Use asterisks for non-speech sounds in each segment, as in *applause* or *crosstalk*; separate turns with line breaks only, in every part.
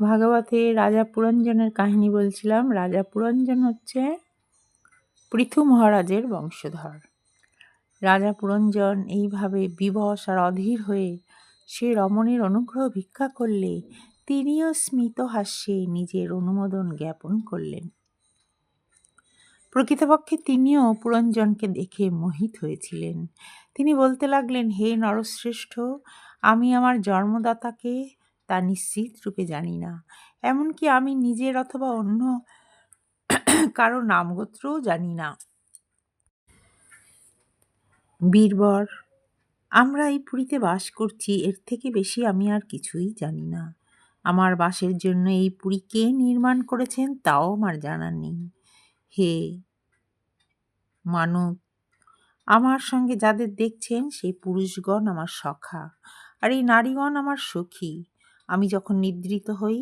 ভাগবতে রাজা পুরঞ্জনের কাহিনী বলছিলাম। রাজা পুরঞ্জন হচ্ছে পৃথু মহারাজের বংশধর। রাজা পুরঞ্জন এইভাবে বিবশ আর অধীর হয়ে সে রমণের অনুগ্রহ ভিক্ষা করলে তিনিও স্মিত হাস্যে নিজের অনুমোদন জ্ঞাপন করলেন। প্রকৃতপক্ষে তিনিও পুরঞ্জনকে দেখে মোহিত হয়েছিলেন। তিনি বলতে লাগলেন, হে নরশ্রেষ্ঠ, আমি আমার জন্মদাতাকে তা নিশ্চিত রূপে জানি না। এমনকি আমি নিজের অথবা অন্য কারও নামগোত্রও জানি না। বীরবর, আমরা এই পুরীতে বাস করছি, এর থেকে বেশি আমি আর কিছুই জানি না। আমার বাসের জন্য এই পুরী কে নির্মাণ করেছেন তাও আমার জানা নেই। হে মানব, আমার সঙ্গে যাদের দেখছেন সেই পুরুষগণ আমার সখা, আর এই নারীগণ আমার সখী। আমি যখন নিদ্রিত হই,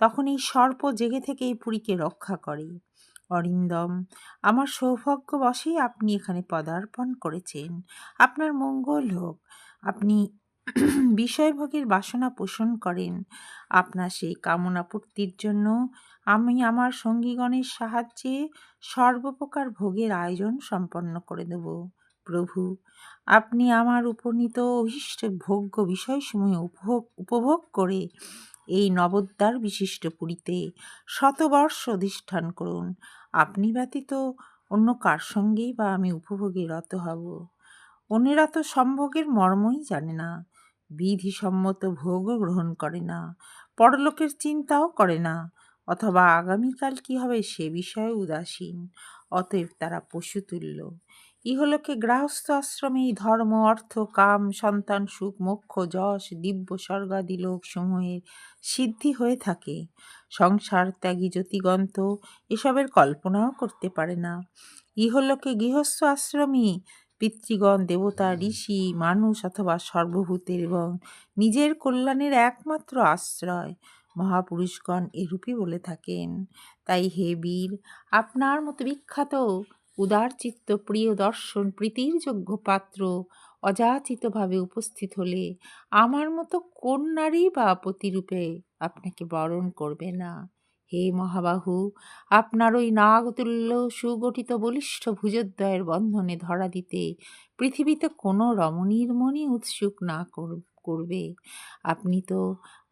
তখন এই সর্প জেগে থেকে এই পুরীকে রক্ষা করে। অরিন্দম, আমার সৌভাগ্যবশেই আপনি এখানে পদার্পণ করেছেন। আপনার মঙ্গল হোক। আপনি *clears throat* বিষয়ভোগের বাসনা পোষণ করেন। আপনার সেই কামনা পূর্তির জন্য আমি আমার সঙ্গীগণের সাহায্যে সর্বপ্রকার ভোগের আয়োজন সম্পন্ন করে দেব। প্রভু, আপনি আমার উপনীত অভীষ্ট ভোগ্য বিষয়সমূহ উপভোগ উপভোগ করে এই নবদ্বার বিশিষ্ট পুরীতে শতবর্ষ অধিষ্ঠান করুন। আপনি ব্যতীত অন্য কার সঙ্গেই বা আমি উপভোগে রত হব? অন্যেরা তো সম্ভোগের মর্মই জানে না, বিধিসম্মত ভোগও গ্রহণ করে না, পরলোকের চিন্তাও করে না, অথবা আগামীকাল কী হবে সে বিষয়ে উদাসীন, অতএব তারা পশুতুল্য। ইহলোকে গৃহস্থ আশ্রমে ধর্ম, অর্থ, কাম, সন্তান, সুখ, মোক্ষ, যশ, দিব্য স্বর্গাদি লোক সমূহের সিদ্ধি হয়ে থাকে। সংসার ত্যাগী জ্যোতিগন্ত এসবের কল্পনাও করতে পারে না। ইহলোকে গৃহস্থ আশ্রমী পিতৃগণ, দেবতা, ঋষি, মানুষ অথবা সর্বভূতের এবং নিজের কল্যাণের একমাত্র আশ্রয় মহাপুরুষগণ এরূপই বলে থাকেন। তাই হে বীর, আপনার মতো বিখ্যাত উদারচিত্ত প্রিয় দর্শন প্রীতির যোগ্য পাত্র, অযাচিতভাবে উপস্থিত হলে আমার মতো কোন নারী বা প্রতিরূপে আপনাকে বরণ করবে না? হে মহাবাহু, আপনার ওই নাগতুল্য, সুগঠিত, বলিষ্ঠ ভুজদ্বয়ের বন্ধনে ধরা দিতে পৃথিবীতে কোনো রমণীর মনই উৎসুক না করবে। আপনি তো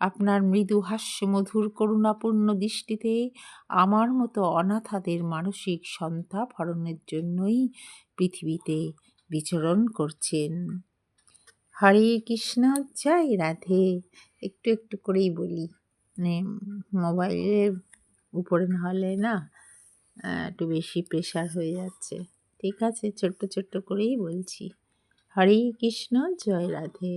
আপনার মৃদু হাস্য মধুর করুণাপূর্ণ দৃষ্টিতে আমার মতো অনাথাদের মানসিক সন্তাপ হরণের জন্যই পৃথিবীতে বিচরণ করছেন। হরে কৃষ্ণ, জয় রাধে। একটু একটু করেই বলি মানে মোবাইলের উপরে না হলে না একটু বেশি প্রেশার হয়ে যাচ্ছে। ঠিক আছে, ছোট্ট ছোট্ট করেই বলছি। হরে কৃষ্ণ, জয় রাধে।